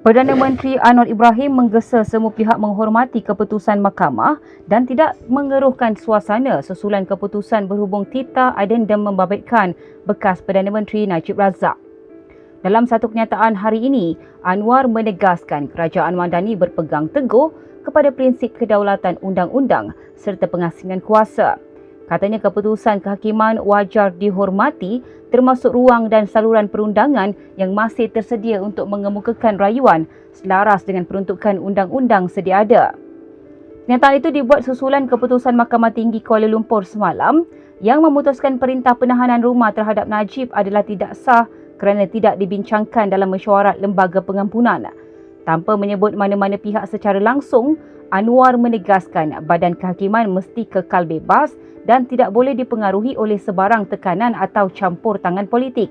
Perdana Menteri Anwar Ibrahim menggesa semua pihak menghormati keputusan mahkamah dan tidak mengeruhkan suasana susulan keputusan berhubung Tita Addendum membabitkan bekas Perdana Menteri Najib Razak. Dalam satu kenyataan hari ini, Anwar menegaskan kerajaan Madani berpegang teguh kepada prinsip kedaulatan undang-undang serta pengasingan kuasa. Katanya keputusan kehakiman wajar dihormati termasuk ruang dan saluran perundangan yang masih tersedia untuk mengemukakan rayuan selaras dengan peruntukan undang-undang sedia ada. Kenyataan itu dibuat susulan keputusan Mahkamah Tinggi Kuala Lumpur semalam yang memutuskan perintah penahanan rumah terhadap Najib adalah tidak sah kerana tidak dibincangkan dalam mesyuarat lembaga pengampunan. Tanpa menyebut mana-mana pihak secara langsung, Anwar menegaskan badan kehakiman mesti kekal bebas dan tidak boleh dipengaruhi oleh sebarang tekanan atau campur tangan politik.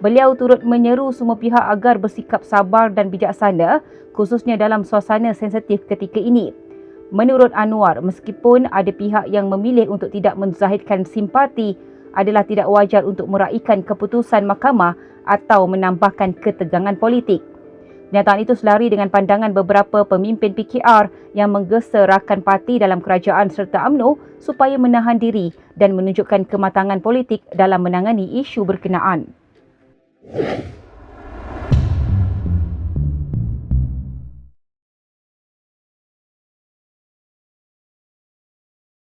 Beliau turut menyeru semua pihak agar bersikap sabar dan bijaksana khususnya dalam suasana sensitif ketika ini. Menurut Anwar, meskipun ada pihak yang memilih untuk tidak menzahirkan simpati adalah tidak wajar untuk meraihkan keputusan mahkamah atau menambahkan ketegangan politik. Kenyataan itu selari dengan pandangan beberapa pemimpin PKR yang menggesa rakan parti dalam kerajaan serta UMNO supaya menahan diri dan menunjukkan kematangan politik dalam menangani isu berkenaan.